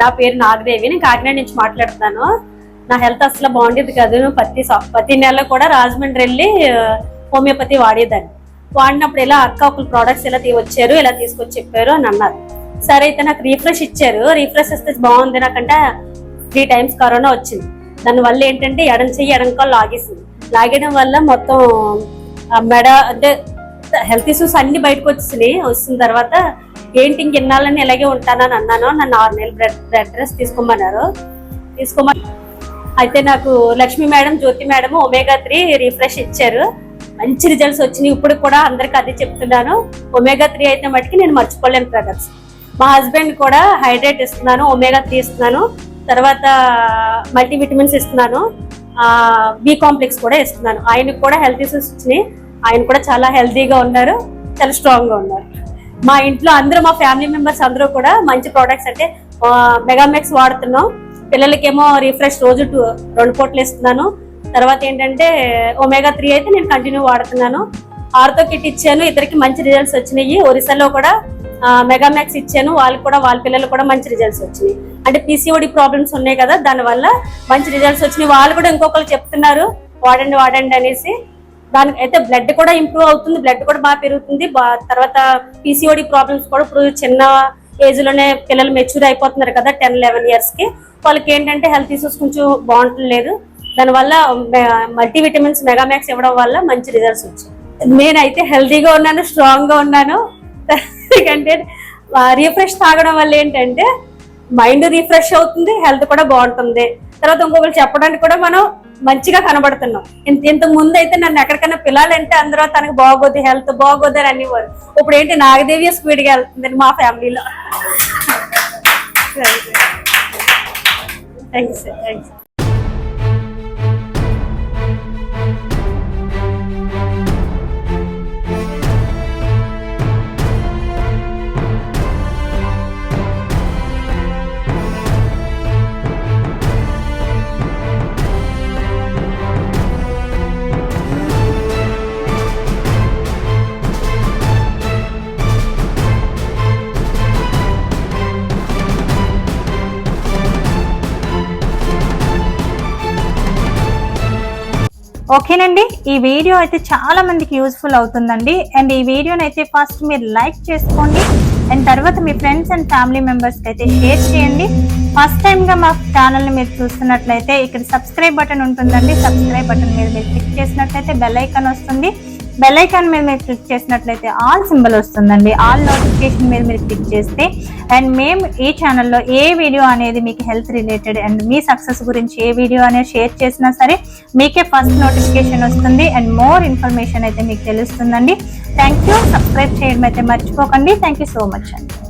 నా పేరు నాగదేవి నేను కాకినాడ నుంచి మాట్లాడుతున్నాను. నా హెల్త్ అసలు బాగుండేది కాదు. ప్రతి ప్రతి నెల కూడా రాజమండ్రి వెళ్ళి హోమియోపతి వాడేదాన్ని. వాడినప్పుడు ఇలా అక్క ఒకరు ప్రోడక్ట్స్ ఇలా వచ్చారు ఇలా తీసుకొచ్చి చెప్పారు అని అన్నారు. సరే అయితే నాకు రీఫ్రెష్ ఇచ్చారు. రీఫ్రెష్ ఇస్తే బాగుంది. నాకంటే త్రీ టైమ్స్ కరోనా వచ్చింది. దానివల్ల ఏంటంటే ఎడం చెయ్యి ఎడం కాలు లాగేసింది. లాగేయడం వల్ల మొత్తం మెడ అంటే హెల్త్ ఇష్యూస్ అన్ని బయటకు వచ్చినాయి వచ్చిన తర్వాత ఏంటి ఇంక ఇన్నాళ్ళని ఇలాగే ఉంటానని అన్నాను నన్ను ఆరు నెలలు బ్రెడ్ బ్రెడ్ రెస్ట్ తీసుకోమన్నారు. తీసుకోమని అయితే నాకు Lakshmi madam Jyothi madam omega three refresh ఇచ్చారు. మంచి రిజల్ట్స్ వచ్చినాయి. ఇప్పుడు కూడా అందరికి అదే చెప్తున్నాను. ఒమేగా త్రీ అయితే మటుకి నేను మర్చిపోలేను బ్రదర్స్ మా హస్బెండ్ కూడా హైడ్రేట్ ఇస్తున్నాను ఒమేగా త్రీ ఇస్తున్నాను. తర్వాత మల్టీ విటమిన్స్ ఇస్తున్నాను బి కాంప్లెక్స్ కూడా ఇస్తున్నాను. ఆయనకు కూడా హెల్త్ ఇష్యూస్ వచ్చినాయి. ఆయన కూడా చాలా హెల్తీగా ఉన్నారు. చాలా స్ట్రాంగ్గా ఉన్నారు. మా ఇంట్లో అందరూ మా ఫ్యామిలీ మెంబర్స్ అందరూ కూడా మంచి ప్రోడక్ట్స్ అంటే మెగామెక్స్ వాడుతున్నాం. పిల్లలకేమో రిఫ్రెష్ రోజు టూ రెండు పూటలు ఇస్తున్నాను. తర్వాత ఏంటంటే ఒమేగా త్రీ అయితే నేను కంటిన్యూ వాడుతున్నాను. ఆర్థో కిట్ ఇచ్చాను ఇద్దరికి మంచి రిజల్ట్స్ వచ్చినాయి. ఒరిస్సాలో కూడా మెగామ్యాక్స్ ఇచ్చాను. వాళ్ళకి కూడా వాళ్ళ పిల్లలు కూడా మంచి రిజల్ట్స్ వచ్చినాయి. అంటే పీసీఓడి ప్రాబ్లమ్స్ ఉన్నాయి కదా దానివల్ల మంచి రిజల్ట్స్ వచ్చినాయి. వాళ్ళు కూడా ఇంకొకరు చెప్తున్నారు వాడండి వాడండి అనేసి. దానికి అయితే బ్లడ్ కూడా ఇంప్రూవ్ అవుతుంది బ్లడ్ కూడా బాగా పెరుగుతుంది. తర్వాత పీసీఓడి ప్రాబ్లమ్స్ కూడా ఇప్పుడు చిన్న ఏజ్లోనే పిల్లలు మెచ్యూర్ అయిపోతున్నారు కదా టెన్ లెవెన్ ఇయర్స్కి. వాళ్ళకి ఏంటంటే హెల్త్ ఇష్యూస్ కొంచెం బాగుంటలేదు. దానివల్ల మల్టీ విటమిన్స్ ఇవ్వడం వల్ల మంచి రిజల్ట్స్ వచ్చాయి. నేనైతే హెల్తీగా ఉన్నాను స్ట్రాంగ్గా ఉన్నాను. ఎందుకంటే రీఫ్రెష్ తాగడం వల్ల ఏంటంటే మైండ్ రీఫ్రెష్ అవుతుంది హెల్త్ కూడా బాగుంటుంది. తర్వాత ఇంకొకరు చెప్పడానికి కూడా మనం మంచిగా కనబడుతున్నాం. ఇంత ఇంతకు ముందు అయితే నన్ను ఎక్కడికైనా పిల్లలంటే అందరూ తనకు బాగోదు హెల్త్ బాగోదు అని అనేవారు. ఇప్పుడు ఏంటి నాగదేవి స్పీడ్గా వెళ్తుందండి మా ఫ్యామిలీలో. Thank you sir thank you ఓకేనండి? ఈ వీడియో అయితే చాలా మందికి యూస్ఫుల్ అవుతుందండి. అండ్ ఈ వీడియోని అయితే ఫస్ట్ మీరు లైక్ చేసుకోండి. అండ్ తర్వాత మీ ఫ్రెండ్స్ అండ్ ఫ్యామిలీ మెంబర్స్కి అయితే షేర్ చేయండి. ఫస్ట్ టైంగా మా ఛానల్ని మీరు చూస్తున్నట్లయితే ఇక్కడ సబ్స్క్రైబ్ బటన్ ఉంటుందండి. సబ్స్క్రైబ్ బటన్ మీద మీరు క్లిక్ చేసినట్లయితే బెల్ ఐకాన్ వస్తుంది. బెల్ ఐకాన్ మీద మీరు క్లిక్ చేసినట్లయితే ఆల్ సింబల్ వస్తుందండి. ఆల్ నోటిఫికేషన్ మీద మీరు క్లిక్ చేస్తే అండ్ మేము ఈ ఛానల్లో ఏ వీడియో అనేది మీకు హెల్త్ రిలేటెడ్ అండ్ మీ సక్సెస్ గురించి ఏ వీడియో అనేది షేర్ చేసినా సరే మీకే ఫస్ట్ నోటిఫికేషన్ వస్తుంది అండ్ మోర్ ఇన్ఫర్మేషన్ అయితే మీకు తెలుస్తుందండి. థ్యాంక్ యూ సబ్స్క్రైబ్ చేయడం అయితే మర్చిపోకండి. థ్యాంక్ యూ సో మచ్ అండి.